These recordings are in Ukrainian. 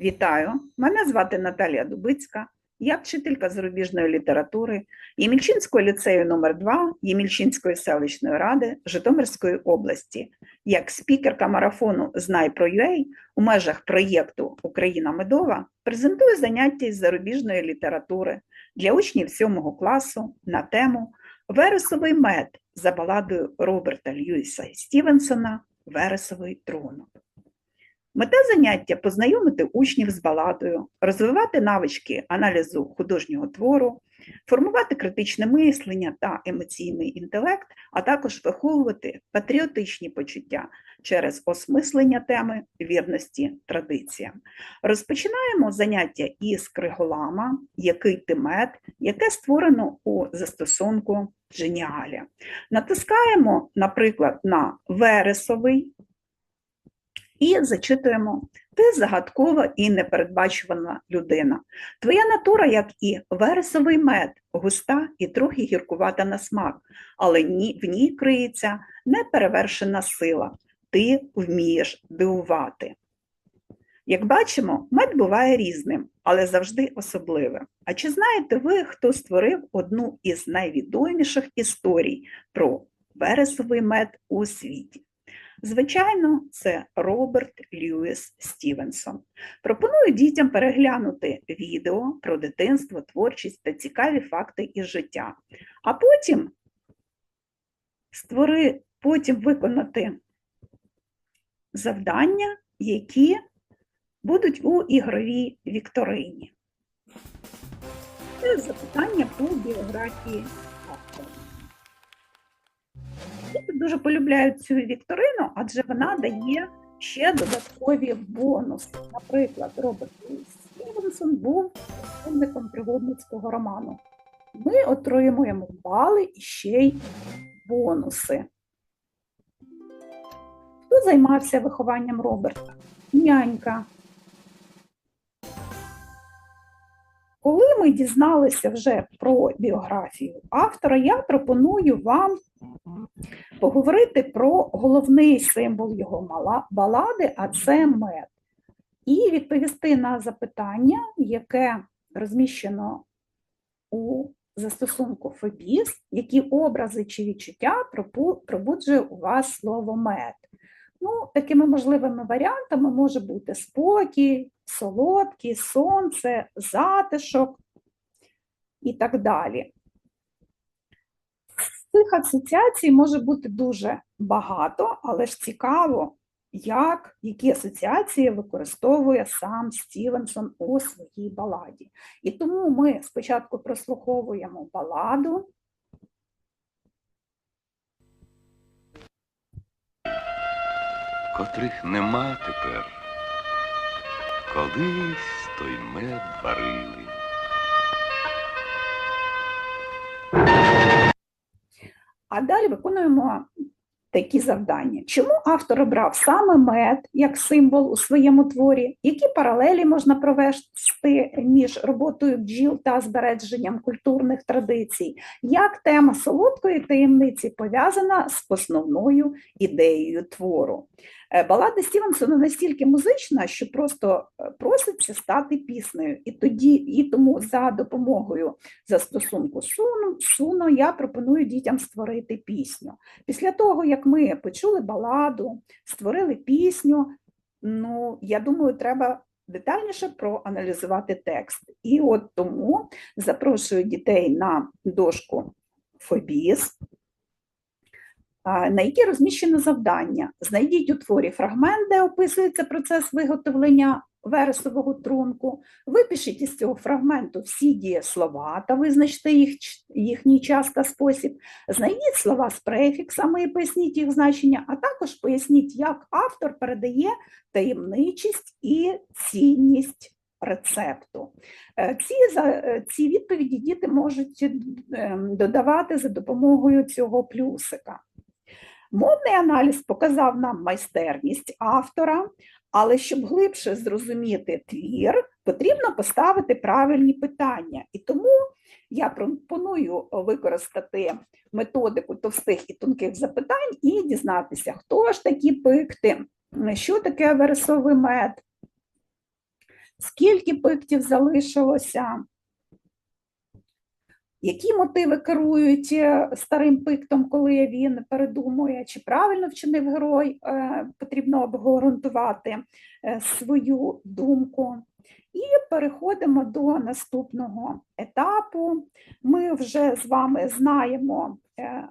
Вітаю! Мене звати Наталія Дубицька. Я вчителька зарубіжної літератури Ємільчинського ліцею номер 2 Ємільчинської селищної ради Житомирської області. Як спікерка марафону Знай про UA у межах проєкту Україна медова презентую заняття із зарубіжної літератури для учнів 7 класу на тему Вересовий мед за баладою Роберта Льюіса Стівенсона Вересовий трунок. Мета заняття познайомити учнів з баладою, розвивати навички аналізу художнього твору, формувати критичне мислення та емоційний інтелект, а також виховувати патріотичні почуття через осмислення теми вірності традиціям. Розпочинаємо заняття із криголама, який тимет, яке створено у застосунку Genialia. Натискаємо, наприклад, на вересовий і зачитуємо ти загадкова і непередбачувана людина. Твоя натура, як і вересовий мед, густа і трохи гіркувата на смак, але в ній криється неперевершена сила. Ти вмієш дивувати. Як бачимо, мед буває різним, але завжди особливим. А чи знаєте ви, хто створив одну із найвідоміших історій про вересовий мед у світі? Звичайно, це Роберт Льюіс Стівенсон. Пропоную дітям переглянути відео про дитинство, творчість та цікаві факти із життя, а потім створи, потім виконати завдання, які будуть у ігровій вікторині. Це запитання по біографії. Діти дуже полюбляють цю вікторину, адже вона дає ще додаткові бонуси. Наприклад, Роберт Стівенсон був письменником пригодницького роману. Ми отримуємо бали і ще й бонуси. Хто займався вихованням Роберта? Нянька. Коли ми дізналися вже про біографію автора, я пропоную вам поговорити про головний символ його балади, а це мед. І відповісти на запитання, яке розміщено у застосунку Фобіс, які образи чи відчуття пробуджує у вас слово мед. Ну, такими можливими варіантами може бути спокій, солодкий, сонце, затишок і так далі. Цих асоціацій може бути дуже багато, але ж цікаво, як, які асоціації використовує сам Стівенсон у своїй баладі. І тому ми спочатку прослуховуємо баладу, котрих нема тепер. Колись той мед варили. А далі виконуємо такі завдання. Чому автор обрав саме мед як символ у своєму творі? Які паралелі можна провести між роботою бджіл та збереженням культурних традицій? Як тема солодкої таємниці пов'язана з основною ідеєю твору? Е, Балада Стівенсона настільки музична, що просто е, проситься стати піснею. І тоді, і тому за допомогою застосунку Суно, Суно я пропоную дітям створити пісню. Після того, як ми почули баладу, створили пісню, ну я думаю, треба детальніше проаналізувати текст. І от тому запрошую дітей на дошку Фобіс на якій розміщено завдання. Знайдіть у творі фрагмент, де описується процес виготовлення вересового трунку. Випишіть із цього фрагменту всі дієслова та визначте їх, їхній час та спосіб. Знайдіть слова з префіксами і поясніть їх значення, а також поясніть, як автор передає таємничість і цінність рецепту. Е, Ці, е, ці відповіді діти можуть е, додавати за допомогою цього плюсика. Мовний аналіз показав нам майстерність автора, але щоб глибше зрозуміти твір, потрібно поставити правильні питання. І тому я пропоную використати методику товстих і тонких запитань і дізнатися, хто ж такі пикти, що таке вересовий мед, скільки пиктів залишилося, які мотиви керують е, старим пиктом, коли він передумує, чи правильно вчинив герой, е, потрібно обґрунтувати е, свою думку. І переходимо до наступного етапу. Ми вже з вами знаємо, зна-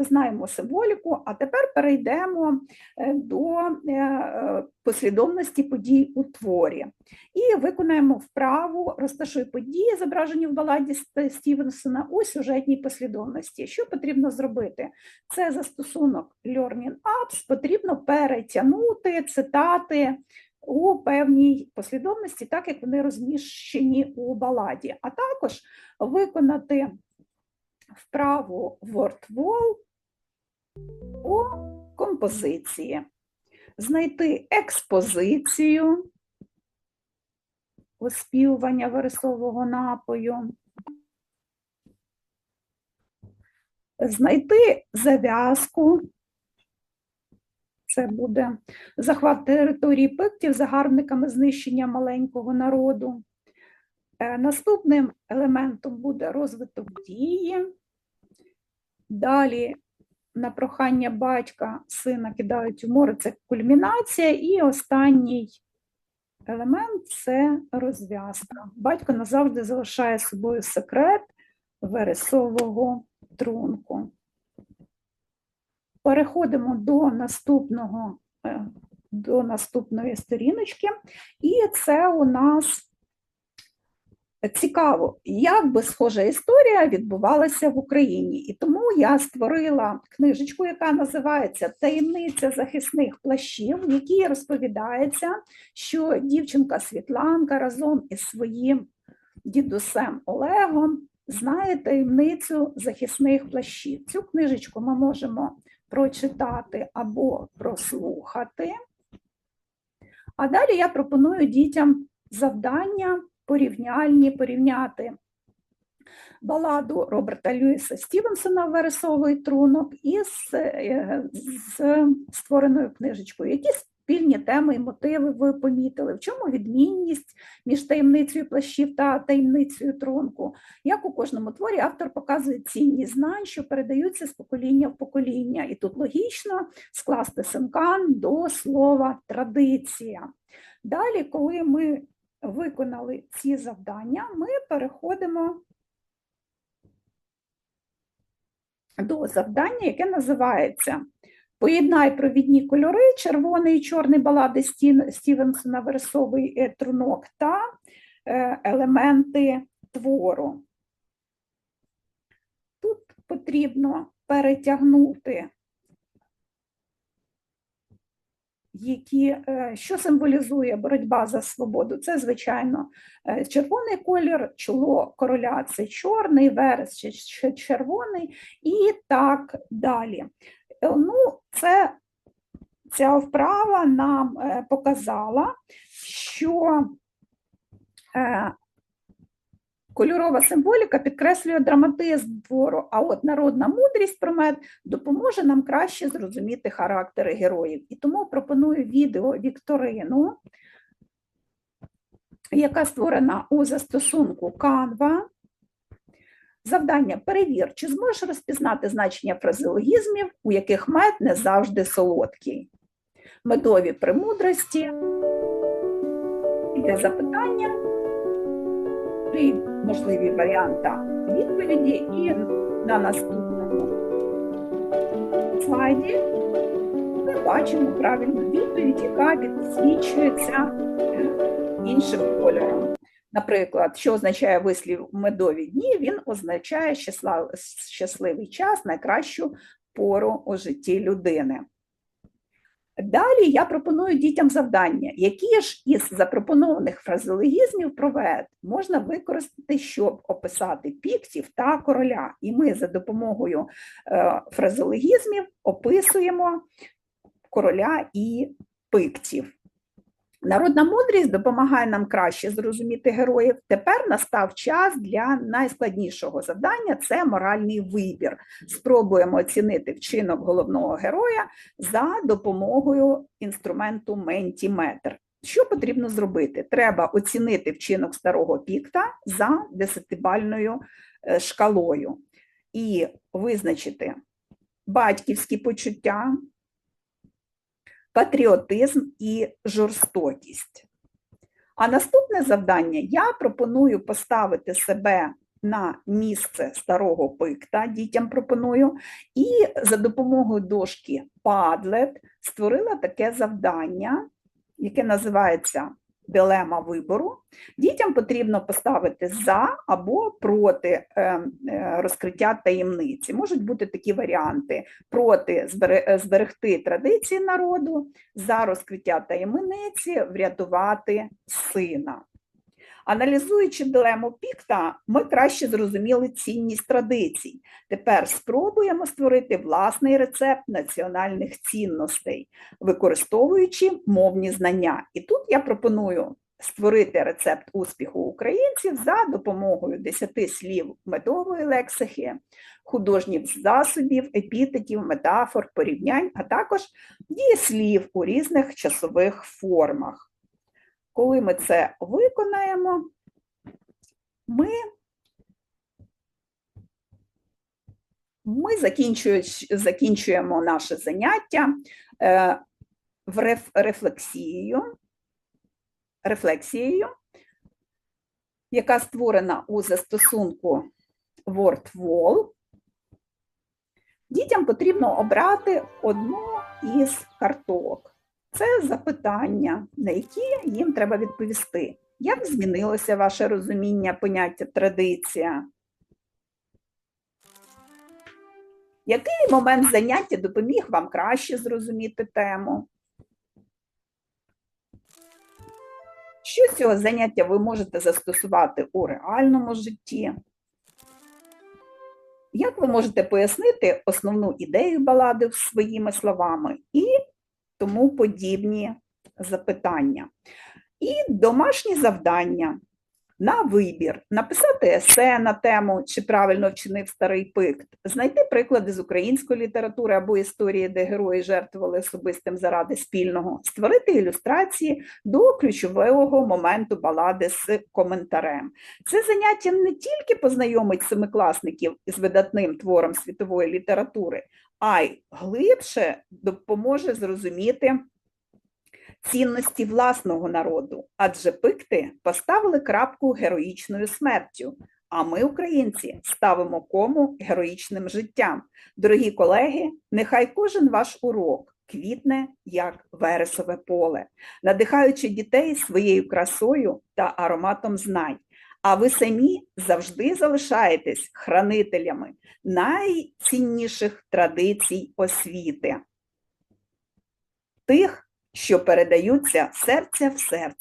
знаємо символіку, а тепер перейдемо е, до е, послідовності подій у творі. І виконаємо вправу розташуй події, зображені в баладі Стівенсона у сюжетній послідовності. Що потрібно зробити? Це застосунок Learning Apps, потрібно перетягнути цитати у певній послідовності, так як вони розміщені у баладі, а також виконати вправу WordWall по композиції, знайти експозицію оспівування вересового напою, знайти зав'язку. Це буде захват території пиктів загарбниками знищення маленького народу. Е, Наступним елементом буде розвиток дії. Далі на прохання батька сина кидають у море, це кульмінація. І останній елемент це розв'язка. Батько назавжди залишає собою секрет вересового трунку. Переходимо до наступного, е, до наступної сторіночки, і це у нас цікаво, як би схожа історія відбувалася в Україні. І тому я створила книжечку, яка називається Таємниця захисних плащів, в якій розповідається, що дівчинка Світланка разом із своїм дідусем Олегом знає таємницю захисних плащів. Цю книжечку ми можемо прочитати або прослухати. А далі я пропоную дітям завдання порівняльні, порівняти баладу Роберта Льюіса Стівенсона Вересовий трунок із е, з створеною книжечкою. Які спільні теми і мотиви ви помітили? В чому відмінність між таємницею плащів та таємницею трунку? Як у кожному творі автор показує цінні знань, що передаються з покоління в покоління. І тут логічно скласти синкан до слова традиція. Далі, коли ми виконали ці завдання, ми переходимо до завдання, яке називається Поєднай провідні кольори, червоний і чорний балади Стівенсона Вересовий е, трунок та е, елементи твору. Тут потрібно перетягнути які, е, що символізує боротьба за свободу. Це, звичайно, е, червоний колір, чоло короля це чорний, верес червоний і так далі. Е, Ну, це ця вправа нам показала, що кольорова символіка підкреслює драматизм твору, а от народна мудрість про мед допоможе нам краще зрозуміти характери героїв. І тому пропоную відео Вікторину, яка створена у застосунку Canva. Завдання перевір, чи зможеш розпізнати значення фразеологізмів, у яких мед не завжди солодкий. Медові премудрості. Іде запитання, три можливі варіанти відповіді, і на наступному слайді ми бачимо правильну відповідь, яка підсвічується е, іншим кольором. Наприклад, що означає вислів медові дні, він означає щасливий час, найкращу пору у житті людини. Далі я пропоную дітям завдання, які ж із запропонованих фразеологізмів провед можна використати, щоб описати піктів та короля. І ми за допомогою е, фразеологізмів описуємо короля і пиктів. Народна мудрість допомагає нам краще зрозуміти героїв. Тепер настав час для найскладнішого завдання це моральний вибір. Спробуємо оцінити вчинок головного героя за допомогою інструменту Ментіметр. Що потрібно зробити? Треба оцінити вчинок старого пікта за десятибальною е, шкалою і визначити батьківські почуття, патріотизм і жорстокість. А наступне завдання я пропоную поставити себе на місце старого пикта, дітям пропоную, і за допомогою дошки Padlet створила таке завдання, яке називається Дилема вибору. Дітям потрібно поставити за або проти е, е, розкриття таємниці. Можуть бути такі варіанти: проти е, зберегти традиції народу, за розкриття таємниці, врятувати сина. Аналізуючи дилему Пікта, ми краще зрозуміли цінність традицій. Тепер спробуємо створити власний рецепт національних цінностей, використовуючи мовні знання. І тут я пропоную створити рецепт успіху українців за допомогою 10 слів медової лексики, художніх засобів, епітетів, метафор, порівнянь, а також дієслів у різних часових формах. Коли ми це виконаємо, ми, ми закінчуємо наше заняття е, в реф, рефлексією, рефлексією, яка створена у застосунку WordWall. Дітям потрібно обрати одну із карток. Це запитання, на які їм треба відповісти. Як змінилося ваше розуміння поняття традиція? Який момент заняття допоміг вам краще зрозуміти тему? Що з цього заняття ви можете застосувати у реальному житті? Як ви можете пояснити основну ідею балади своїми словами і тому подібні запитання. І домашні завдання на вибір, написати есе на тему, чи правильно вчинив старий пикт, знайти приклади з української літератури або історії, де герої жертвували особистим заради спільного, створити ілюстрації до ключового моменту балади з коментарем. Це заняття не тільки познайомить семикласників із видатним твором світової літератури, а й глибше допоможе зрозуміти цінності власного народу, адже пикти поставили крапку героїчною смертю. А ми, українці, ставимо кому героїчним життям. Дорогі колеги, нехай кожен ваш урок квітне як вересове поле, надихаючи дітей своєю красою та ароматом знань. А ви самі завжди залишаєтесь хранителями найцінніших традицій освіти, тих, що передаються серця в серце.